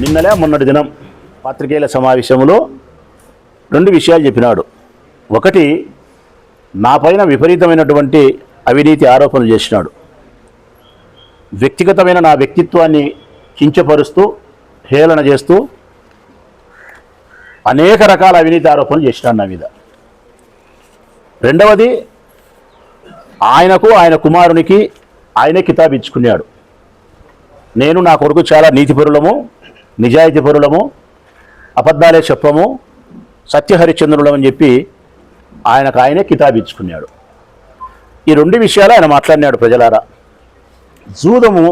నిన్నలే మొన్నటి దినం పాత్రికేయుల సమావేశంలో రెండు విషయాలు చెప్పినాడు. ఒకటి నా పైన విపరీతమైనటువంటి అవినీతి ఆరోపణలు చేసినాడు. వ్యక్తిగతమైన నా వ్యక్తిత్వాన్ని కించపరుస్తూ హేళన చేస్తూ అనేక రకాల అవినీతి ఆరోపణలు చేసినాడు నా మీద. రెండవది ఆయనకు ఆయన కుమారునికి ఆయనే కితాబ్ ఇచ్చుకున్నాడు. నేను నా కొడుకు చాలా నీతిపరులము. నిజాయితీపరులము అబద్ధాలే చెప్పము సత్యహరిచంద్రులం అని చెప్పి ఆయనకు ఆయనే కితాబిచ్చుకున్నాడు ఈ రెండు విషయాలు ఆయన మాట్లాడినాడు ప్రజలారా. జూదము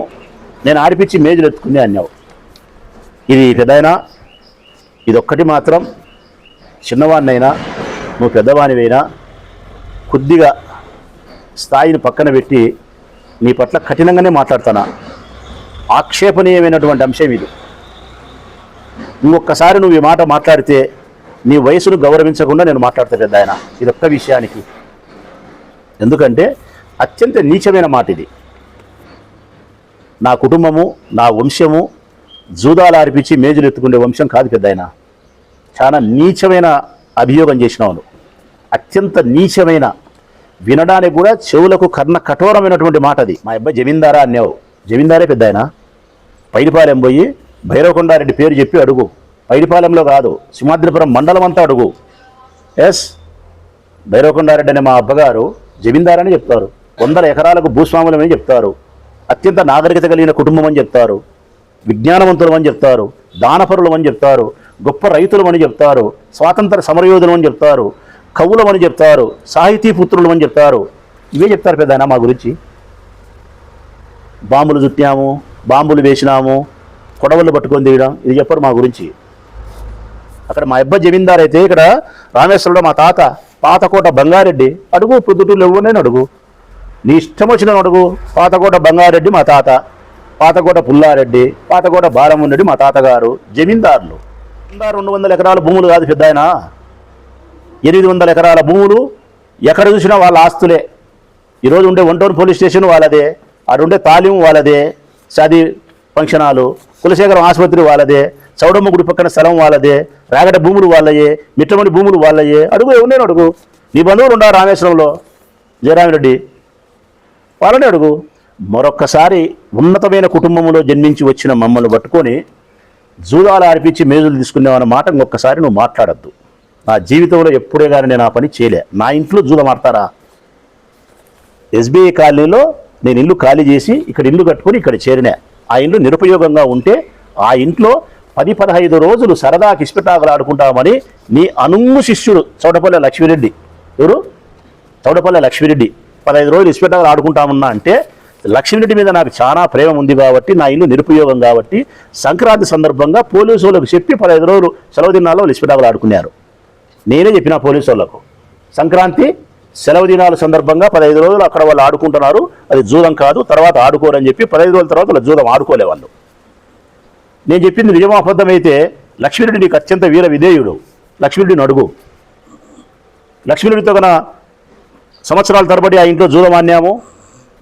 నేను ఆడిపించి మేజులు ఎత్తుకునే అన్నావు. ఇది పెద్దయినా ఇదొక్కటి మాత్రం చిన్నవాడినైనా నువ్వు పెద్దవానివైనా కొద్దిగా స్థాయిని పక్కన పెట్టి నీ పట్ల కఠినంగానే మాట్లాడతానా. ఆక్షేపణీయమైనటువంటి అంశం ఇది. ఇంకొకసారి నువ్వు ఈ మాట మాట్లాడితే నీ వయసును గౌరవించకుండా నేను మాట్లాడతా పెద్ద ఆయన. ఇదొక్క విషయానికి. ఎందుకంటే అత్యంత నీచమైన మాట ఇది. నా కుటుంబము నా వంశము జూదాలు ఆర్పించి మేజులు ఎత్తుకునే వంశం కాదు పెద్ద ఆయన. చాలా నీచమైన అభియోగం చేసినావు అత్యంత నీచమైన వినడానికి కూడా చెవులకు కర్ణ కఠోరమైనటువంటి మాట అది. మా అబ్బాయి జమీందారా అన్నావు. జమీందారే పెద్ద ఆయన. పైడిపాలెం పోయి భైరవకొండారెడ్డి పేరు చెప్పి అడుగు. పైడిపాలెంలో కాదు సింహాద్రిపురం మండలం అంతా అడుగు. ఎస్? భైరవకొండారెడ్డి అనే మా అబ్బగారు జమీందారని చెప్తారు. వందల ఎకరాలకు భూస్వాములమని చెప్తారు. అత్యంత నాగరికత కలిగిన కుటుంబం అని చెప్తారు. విజ్ఞానవంతులు అని చెప్తారు. దానపరులు అని చెప్తారు. గొప్ప రైతులు అని చెప్తారు. స్వాతంత్ర సమరయోధులు అని చెప్తారు. కవులం అని చెప్తారు. సాహితీ పుత్రులు అని చెప్తారు. ఇవే చెప్తారు పెద్ద మా గురించి. బాంబులు చుట్టాము బాంబులు వేసినాము కొడవలు పట్టుకొని దిగడం ఇది చెప్పరు మా గురించి? అక్కడ మా అబ్బాయి జమీందార్ అయితే ఇక్కడ రామేశ్వరంలో మా తాత పాతకోట బంగారెడ్డి. అడుగు పొద్దుటూళ్ళు ఎవరినైనా అడుగు. నీ ఇష్టం వచ్చిన అడుగు. పాతకోట బంగారెడ్డి మా తాత పాతకోట పుల్లారెడ్డి పాతకోట బాలమున్నరెడ్డి మా తాతగారు జమీందారులు. రెండు వందల ఎకరాల భూములు కాదు పెద్ద ఆయన. ఎనిమిది వందల ఎకరాల భూములు ఎక్కడ చూసినా వాళ్ళ ఆస్తులే. ఈరోజు ఉండే వంటూరు పోలీస్ స్టేషన్ వాళ్ళదే ఆడుండే తాలీం వాళ్ళదే షాదీ ఫంక్షన్ హాలు కులశేఖరం ఆసుపత్రి వాళ్ళదే చౌడమ్మ గుడి పక్కన స్థలం వాళ్ళదే రాగడ భూములు వాళ్ళయే మిట్టమణి భూములు వాళ్ళయే. అడుగు ఎవరినైనా అడుగు? నీ బంధువులు ఉండారు రామేశ్వరంలో? జయరామిరెడ్డి. వాళ్ళని అడుగు. మరొక్కసారి ఉన్నతమైన కుటుంబంలో జన్మించి వచ్చిన మమ్మల్ని పట్టుకొని జూదాలు ఆర్పించి మేజులు తీసుకునేవన్న మాట ఇంకొకసారి నువ్వు మాట్లాడద్దు. నా జీవితంలో ఎప్పుడే కానీ నేను ఆ పని చేయలే. నా ఇంట్లో జూదం ఆడతారా ఎస్బీఐ కాలనీలో నేను ఇల్లు ఖాళీ చేసి ఇక్కడ ఇల్లు కట్టుకొని ఇక్కడ చేరినా. ఆ ఇల్లు నిరుపయోగంగా ఉంటే ఆ ఇంట్లో పది పదహైదు రోజులు సరదాకి ఇస్పిటాకులు ఆడుకుంటామని నీ అనుంగు శిష్యుడు చౌడపల్లె లక్ష్మీరెడ్డి. ఎవరు? చౌడపల్లె లక్ష్మీరెడ్డి. పదహైదు రోజులు ఇస్పిటాకులు ఆడుకుంటామన్నా అంటే లక్ష్మీరెడ్డి మీద నాకు చాలా ప్రేమ ఉంది కాబట్టి నా ఇల్లు నిరుపయోగం కాబట్టి సంక్రాంతి సందర్భంగా పోలీసు వాళ్ళకు చెప్పి పదహైదు రోజులు సెలవు దినాల్లో వాళ్ళు ఆడుకున్నారు. నేనే చెప్పిన పోలీసు వాళ్ళకు. సంక్రాంతి సెలవు దినాల సందర్భంగా పదహైదు రోజులు అక్కడ వాళ్ళు ఆడుకుంటున్నారు. అది జూదం కాదు తర్వాత ఆడుకోరని చెప్పి పదహైదు రోజుల తర్వాత వాళ్ళు జూదం ఆడుకోలే వాళ్ళు. నేను చెప్పింది నిజమాబద్ధమైతే లక్ష్మీరెడ్డి నీకు అత్యంత వీర విధేయుడు. లక్ష్మీరెడ్డిని అడుగు. లక్ష్మీరెడ్డితో కన సంవత్సరాల తరబడి ఆ ఇంట్లో జూదం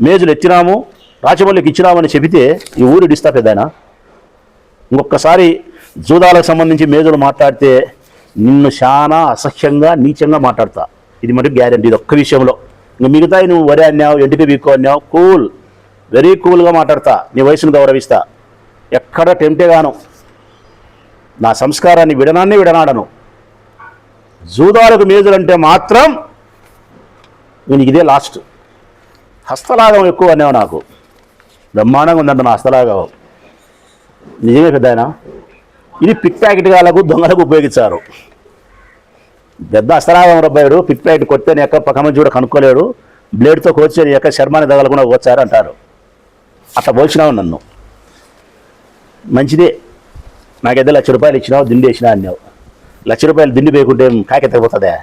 మేజులు ఎత్తినాము రాచమల్లికి ఇచ్చినామని చెబితే ఈ ఊరు ఇడిస్తా పెద్దయినా ఇంకొకసారి జూదాలకు సంబంధించి మేజులు మాట్లాడితే నిన్ను చాలా అసహ్యంగా నీచంగా మాట్లాడతా. ఇది మరి గ్యారంటీ ఇది ఒక్క విషయంలో. ఇంక మిగతా నువ్వు వరి అన్నావు ఎంటికి వీక్కో అన్నావు? కూల్. వెరీ కూల్గా మాట్లాడతా. నీ వయసును గౌరవిస్తా. ఎక్కడ టెంప్టే గాను. నా సంస్కారాన్ని విడనాన్ని విడనాడను. జూదాలకు మేజులంటే మాత్రం నేను ఇదే లాస్ట్ హస్తలాగం ఎక్కువ అనేవు నాకు. బ్రహ్మాండంగా ఉందంట నా హస్తలాగం. నిజమే పెద్ద ఇది పిక్ ప్యాకెట్ గాలకు దొంగలకు ఉపయోగించారు. పెద్ద అస్తరాగం రబ్బాయుడు పిక్ ప్యాకెట్ కొట్టే ఎక్క యొక్క పక్కన చూడ కనుక్కోలేడు బ్లేడ్తో కోచి ఎక్క యొక్క శర్మాన్ని తగలకుండా వచ్చారు అంటారు. అట్లా పోల్చినావు నన్ను. మంచిదే. నాకైతే లక్ష రూపాయలు ఇచ్చినావు దిండి వేసినా అన్నావు. లక్ష రూపాయలు దిండి వేయకుంటే కాకెత్తకపోతుందా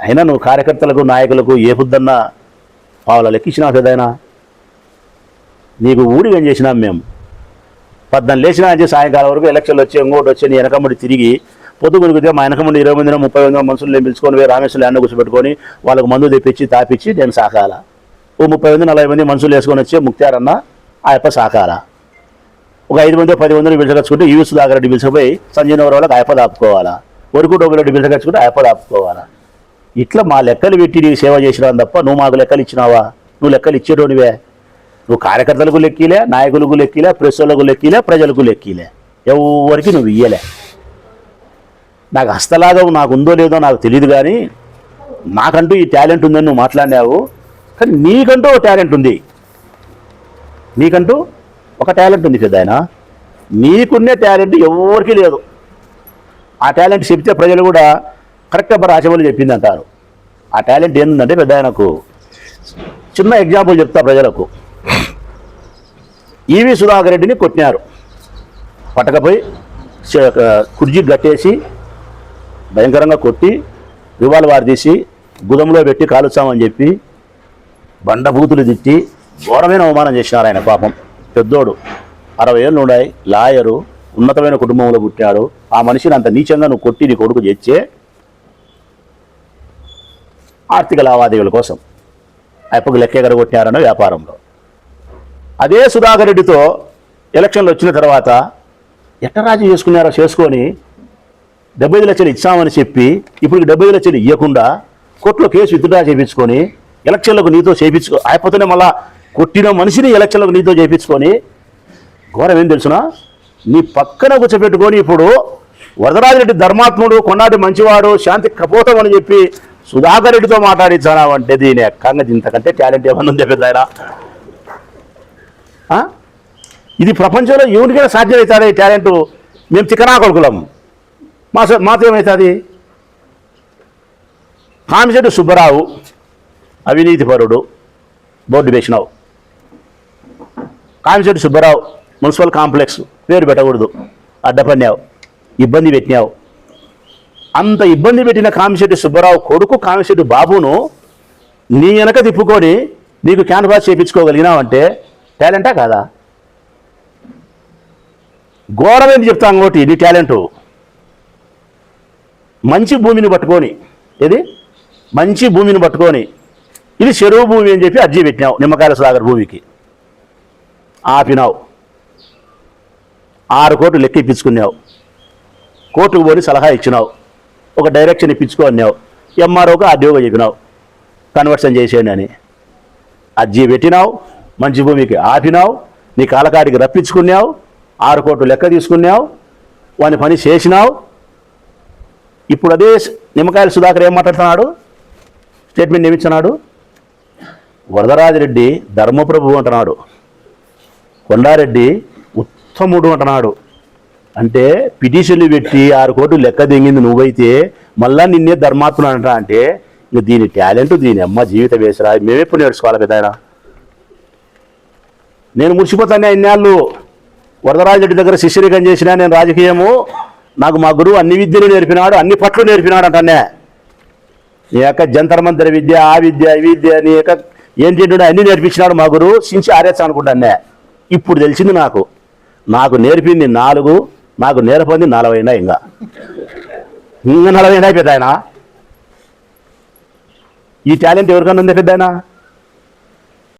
అయినా నువ్వు కార్యకర్తలకు నాయకులకు ఏ బుద్ధన్నా పావుల లెక్కించినావు పెద్దయినా నీకు ఊడిగం చేసినాం మేము? పద్నాలుగు లేచినా సాయంకాలం వరకు ఎలక్షన్లు వచ్చి ఇంకోటి వచ్చి నీ వెనకమ్మడి తిరిగి పొద్దు గురికితే మా వెనకముండి ఇరవై మందిన ముప్పై మంది మనుషులు నేను పిలుచుకొని పోయి రామేశ్వరం ఎండ కూర్చోబెట్టుకొని వాళ్ళకు మందు తెప్పించి తాపించి నేను సాకాల. ఓ ముప్పై మంది నలభై మంది మనుషులు వేసుకొని వచ్చి ముక్తారన్న ఆ యొక్క సాకాల. ఒక ఐదు మంది పది మందిని పిలిచకచ్చుకుంటే యూస్ సుధాకర్ పిలిచిపోయి సంజయ్ వాళ్ళకి ఆయప దాపుకోవాలా. వరకు డొబ్బరెడ్డి పిలిచకచ్చుకుంటే ఆయప ఆపుకోవాలా ఇట్లా మా లెక్కలు పెట్టి నీకు సేవ చేసినావు తప్ప నువ్వు మాకు లెక్కలు ఇచ్చినావా? నువ్వు లెక్కలు ఇచ్చేటోనివే. నువ్వు కార్యకర్తలకు లెక్కిలే నాయకులకు లెక్కిలే ప్రెస్ వాళ్ళకు లెక్కిలే ప్రజలకు లెక్కిలే. ఎవరికి నువ్వు ఇయ్యలే. నాకు హస్తలాగం నాకు ఉందో లేదో నాకు తెలియదు కానీ నాకంటూ ఈ టాలెంట్ ఉందని నువ్వు మాట్లాడినావు. కానీ నీకంటూ ఒక టాలెంట్ ఉంది. నీకంటూ ఒక టాలెంట్ ఉంది కదా ఆయన. నీకున్నే టాలెంట్ ఎవరికి లేదు. ఆ టాలెంట్ చెప్తే ప్రజలు కూడా కరెక్ట్గా అబ్బా చెప్పింది అంటారు. ఆ టాలెంట్ ఏంటంటే పెద్ద ఆయనకు చిన్న ఎగ్జాంపుల్ చెప్తా ప్రజలకు. ఈవి సుధాకర్ రెడ్డిని కొట్టినారు. పట్టకపోయి కుర్జీ గట్టేసి భయంకరంగా కొట్టి రివాల్వార్ తీసి గుదంలో పెట్టి కాలుస్తామని చెప్పి బండభూతులు తిట్టి ఘోరమైన అవమానం చేసినారు ఆయన పాపం. పెద్దోడు అరవై ఏళ్ళు ఉన్నాయి లాయరు ఉన్నతమైన కుటుంబంలో పుట్టాడు ఆ మనిషిని అంత నీచంగా నువ్వు కొట్టి నీ కొడుకు తెచ్చే ఆర్థిక లావాదేవీల కోసం అప్పకు లెక్క కొట్టినారన్న వ్యాపారంలో. అదే సుధాకర్ రెడ్డితో ఎలక్షన్లు వచ్చిన తర్వాత ఎట్ట రాజీ చేసుకున్నారో చేసుకొని డెబ్బై ఐదు లక్షలు ఇచ్చామని చెప్పి ఇప్పుడు డెబ్బై ఐదు లక్షలు ఇవ్వకుండా కోర్టులో కేసు విత్డ్రా చేయించుకొని ఎలక్షన్లకు నీతో చేయించుకో అయిపోతేనే మళ్ళా కొట్టిన మనిషిని ఎలక్షన్లకు నీతో చేయించుకొని ఘోరం ఏం తెలుసునా? నీ పక్కన కూర్చోబెట్టుకొని ఇప్పుడు వరదరాజరెడ్డి ధర్మాత్ముడు కొన్నాటి మంచివాడు శాంతి కపోతం అని చెప్పి సుధాకర్ రెడ్డితో మాట్లాడించానావంటే దీని ఎక్కంగా ఇంతకంటే టాలెంట్ ఏమన్నా ఉంది పెద్ద ఆయన? ఇది ప్రపంచంలో ఎవరికైనా సాధ్యమవుతాడే ఈ టాలెంట్. మేము తికనా కొడుకులం. మా స- మాతో ఏమవుతుంది కామిశెట్టి సుబ్బరావు అవినీతిపరుడు బోర్డు వేసినావు కామిశెట్టి సుబ్బరావు మున్సిపల్ కాంప్లెక్స్ పేరు పెట్టకూడదు. అడ్డపన్నావు ఇబ్బంది పెట్టినావు. అంత ఇబ్బంది పెట్టిన కామిశెట్టి సుబ్బరావు కొడుకు కామిశెట్టి బాబును నీ వెనక తిప్పుకొని నీకు క్యాన్వాస్ చేయించుకోగలిగినావంటే టాలెంటా కాదా? ఘోరమేంది చెప్తా ఇంకోటి నీ టాలెంటు. మంచి భూమిని పట్టుకొని ఇది మంచి భూమిని పట్టుకొని ఇది చెరువు భూమి అని చెప్పి అర్జీ పెట్టినావు నిమ్మకాయల సాగర్ భూమికి. ఆపినావు. ఆరు కోట్లు లెక్క ఇప్పించుకున్నావు. కోర్టుకు పోని సలహా ఇచ్చినావు. ఒక డైరెక్షన్ ఇప్పించుకో అన్నావు. ఎంఆర్ఓకి ఆర్డీఓగా చెప్పినావు. కన్వర్షన్ చేసేయండి అని. అర్జీ పెట్టినావు మంచి భూమికి ఆపినావు నీ కాలకాడికి రప్పించుకున్నావు ఆరు కోట్లు లెక్క తీసుకున్నావు వాని పని చేసినావు ఇప్పుడు అదే నిమ్మకాయల సుధాకర్ ఏం మాట్లాడుతున్నాడు? స్టేట్మెంట్ నియమించినాడు వరదరాజరెడ్డి ధర్మప్రభు అంటున్నాడు. కొండారెడ్డి ఉత్తముడు అంటున్నాడు. అంటే పిటిషన్లు పెట్టి ఆరు కోట్లు లెక్క దింగింది నువ్వైతే మళ్ళా నిన్నే ధర్మాత్ముడు అంట అంటే ఇంక దీని టాలెంట్ దీని అమ్మ జీవిత వేసరా మేమెప్పుడు నేర్చుకోవాలి పెద్ద ఆయన? నేను మురిసిపోతాను ఇన్నాళ్ళు. వరదరాజరెడ్డి దగ్గర శిష్యరికం చేసినా నేను రాజకీయము. నాకు మా గురువు అన్ని విద్యలు నేర్పినాడు అన్ని పట్లు నేర్పినాడు అంటనే నీ యొక్క జంతర్ మంతర విద్య ఆ విద్య ఈ విద్య నీ యొక్క ఏం తింటున్నా అన్ని నేర్పించినాడు మా గురువు సించి ఆరేస్ అనుకుంటానే ఇప్పుడు తెలిసింది నాకు. నాకు నేర్పింది నాలుగు నాకు నేర్పింది నలభైనా ఇంకా. ఇంకా నలభైనా పెద్ద ఆయన ఈ టాలెంట్ ఎవరికన్నా ఉంది పెద్ద